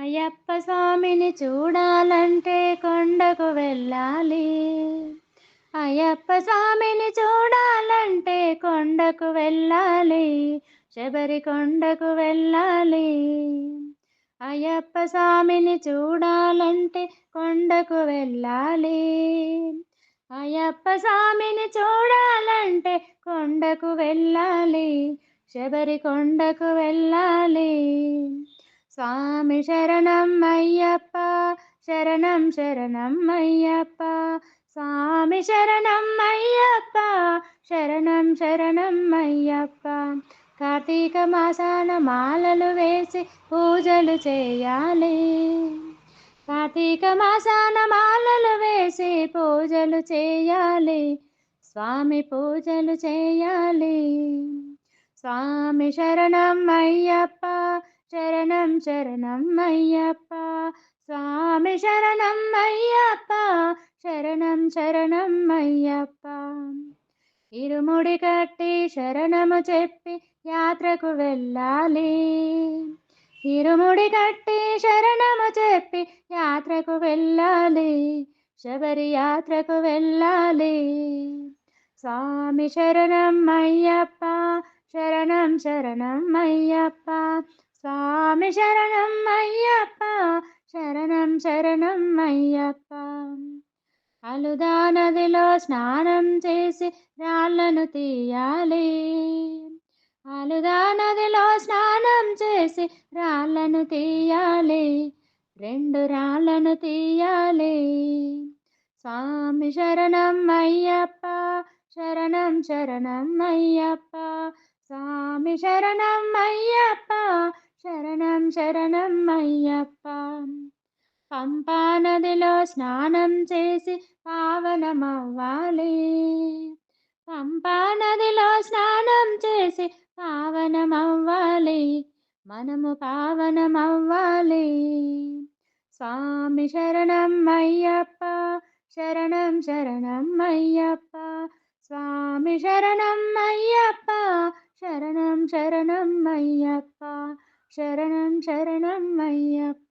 అయ్యప్ప స్వామిని చూడాలంటే కొండకు వెళ్ళాలి. అయ్యప్ప స్వామిని చూడాలంటే కొండకు వెళ్ళాలి. శబరి కొండకు వెళ్ళాలి. అయ్యప్ప స్వామిని చూడాలంటే కొండకు వెళ్ళాలి. అయ్యప్ప స్వామిని చూడాలంటే కొండకు వెళ్ళాలి. శబరి కొండకు వెళ్ళాలి. స్వామి శరణం అయ్యప్ప శరణం శరణం అయ్యప్ప. స్వామి శరణం అయ్యప్ప శరణం శరణం అయ్యప్ప. కార్తీక మాసాన మాలలు వేసి పూజలు చేయాలి. కార్తీక మాసాన మాలలు వేసి పూజలు చేయాలి. స్వామి పూజలు చేయాలి. స్వామి శరణం అయ్యప్ప శరణం శరణం అయ్యప్ప. స్వామి శరణం అయ్యప్ప. శరణం శరణం అయ్యప్ప. ఇరుముడి కట్టి శరణము చెప్పి యాత్రకు వెళ్ళాలి. ఇరుముడి కట్టి శరణము చెప్పి యాత్రకు వెళ్ళాలి. శబరి యాత్రకు వెళ్ళాలి. స్వామి శరణం అయ్యప్ప. శరణం శరణం అయ్యప్ప. స్వామి శరణం అయ్యప్ప శరణం శరణం అయ్యప్ప. అలుదా నదిలో స్నానం చేసి రాళ్ళను తీయాలి. అలుదా నదిలో స్నానం చేసి రాళ్ళను తీయాలి. రెండు రాళ్ళను తీయాలి. స్వామి శరణం అయ్యప్ప శరణం శరణం అయ్యప్ప. స్వామి శరణం అయ్యప్ప శరణం అయ్యప్ప పంపా నదిలో స్నానం చేసి పావనమవ్వాలి. పంపా నదిలో స్నానం చేసి పావనమవ్వాలి. మనము పావనమవ్వాలి. స్వామి శరణం అయ్యప్ప శరణం శరణం అయ్యప్ప స్వామి శరణం అయ్యప్ప శరణం శరణం అయ్యప్ప శరణం శరణం అయ్యప్ప.